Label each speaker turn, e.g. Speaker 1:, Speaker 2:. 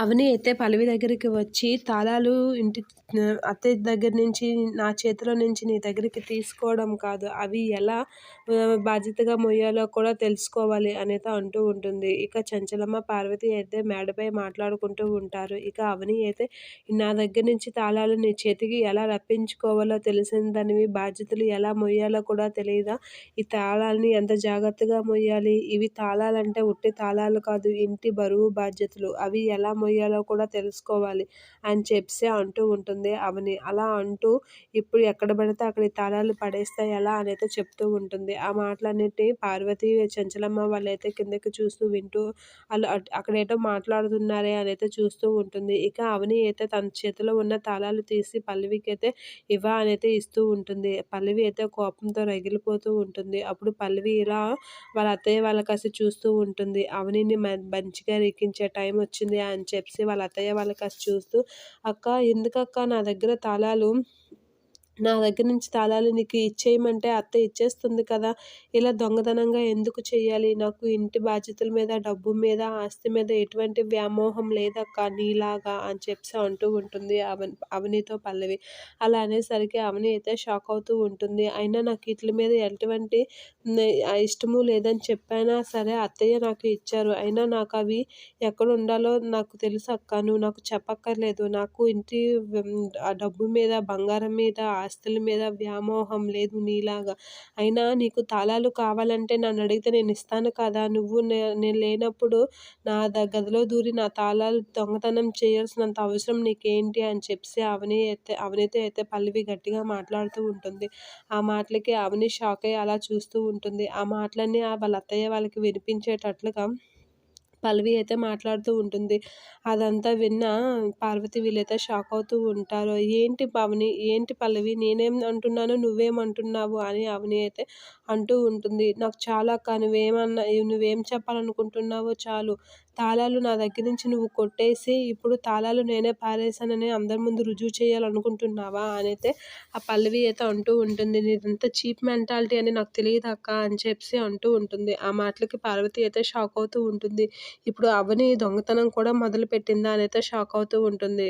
Speaker 1: అవని అయితే పల్లవి దగ్గరికి వచ్చి తాళాలు ఇంటి అత్తయ్య దగ్గర నుంచి నా చేతిలో నుంచి నీ దగ్గరికి తీసుకోవడం కాదు. అవి ఎలా బాధ్యతగా మొయ్యాలో కూడా తెలుసుకోవాలి అనేది అంటూ ఉంటుంది. ఇక చంచలమ్మ పార్వతి అయితే మేడపై మాట్లాడుకుంటూ ఉంటారు. ఇక అవని అయితే నా దగ్గర నుంచి తాళాలు నీ చేతికి ఎలా రప్పించుకోవాలో తెలిసిందనివి బాధ్యతలు ఎలా మొయ్యాలో కూడా తెలియదా? ఈ తాళాలని ఎంత జాగ్రత్తగా మొయ్యాలి ఇవి తాళాలంటే ఉట్టి తాళాలు కాదు ఇంటి బరువు బాధ్యతలు. అవి ఎలా మొయ్యాలో కూడా తెలుసుకోవాలి అని చెప్పి అంటూ ఉంటుంది. అవని అలా అంటూ ఇప్పుడు ఎక్కడ పడితే అక్కడ తాళాలు పడేస్తాయి ఎలా అని అయితే చెప్తూ ఉంటుంది. ఆ మాటలన్నిటి పార్వతి చంచలమ్మ వాళ్ళైతే కిందకి చూస్తూ వింటూ వాళ్ళు అక్కడేటో మాట్లాడుతున్నారే అని అయితే చూస్తూ ఉంటుంది. ఇక అవని అయితే తన చేతిలో ఉన్న తాళాలు తీసి పల్లవికి అయితే ఇవ్వ అని అయితే ఇస్తూ ఉంటుంది. పల్లవి అయితే కోపంతో రగిలిపోతూ ఉంటుంది. అప్పుడు పల్లవి ఇలా వాళ్ళ అత్తయ్య వాళ్ళ కాసి చూస్తూ ఉంటుంది. అవనిని మంచిగా రిక్కించే టైం వచ్చింది అని చెప్పి వాళ్ళ అత్తయ్య వాళ్ళకి కాసి చూస్తూ అక్క ఎందుకక్క నా దగ్గర తాళాలు నా దగ్గర నుంచి తాళాలు నీకు ఇచ్చేయమంటే అత్త ఇచ్చేస్తుంది కదా ఇలా దొంగతనంగా ఎందుకు చేయాలి నాకు ఇంటి బాధ్యతల మీద డబ్బు మీద ఆస్తి మీద ఎటువంటి వ్యామోహం లేదక్క నీలాగా అని చెప్పి అంటూ ఉంటుంది అవని అవనితో పల్లవి. అలా అనేసరికి అవని అయితే షాక్ అవుతూ ఉంటుంది. అయినా నాకు ఇట్ల మీద ఎటువంటి ఇష్టము లేదని చెప్పైనా సరే అత్తయ్య నాకు ఇచ్చారు. అయినా నాకు అవి ఎక్కడ ఉండాలో నాకు తెలుసు అక్క నువ్వు నాకు చెప్పక్కర్లేదు. నాకు ఇంటి డబ్బు మీద బంగారం మీద ఆస్తుల మీద వ్యామోహం లేదు నీలాగా. అయినా నీకు తాళాలు కావాలంటే నన్ను అడిగితే నేను ఇస్తాను కదా. నువ్వు నేను లేనప్పుడు నా గదిలో దూరి నా తాళాలు దొంగతనం చేయాల్సినంత అవసరం నీకేంటి అని చెప్పి అవని అయితే అవనితో అయితే పల్లవి గట్టిగా మాట్లాడుతూ ఉంటుంది. ఆ మాటలకి అవని షాక్ అయ్యి అలా చూస్తూ ఉంటుంది. ఆ మాటలన్నీ వాళ్ళ అత్తయ్య వాళ్ళకి వినిపించేటట్లుగా పల్లవి అయితే మాట్లాడుతూ ఉంటుంది. అదంతా విన్న పార్వతి వీళ్ళైతే షాక్ అవుతూ ఉంటారు. ఏంటి పవని? ఏంటి పల్లవి? నేనేం అంటున్నాను? నువ్వేమంటున్నావు? అని అవని అయితే అంటూ ఉంటుంది. నాకు చాలా అక్క నువ్వేమన్నా నువ్వేం చెప్పాలనుకుంటున్నావో చాలు. తాళాలు నా దగ్గర నుంచి నువ్వు కొట్టేసి ఇప్పుడు తాళాలు నేనే పారేశానని అందరి ముందు రుజువు చేయాలనుకుంటున్నావా? అని అయితే ఆ పల్లవి అయితే అంటూ ఉంటుంది. నీదంతా చీప్ మెంటాలిటీ అని నాకు తెలియదు అక్క అని చెప్పి అంటూ ఉంటుంది. ఆ మాటలకి పార్వతి అయితే షాక్ అవుతూ ఉంటుంది. ఇప్పుడు అవని దొంగతనం కూడా మొదలుపెట్టిందా అని అయితే షాక్ అవుతూ ఉంటుంది.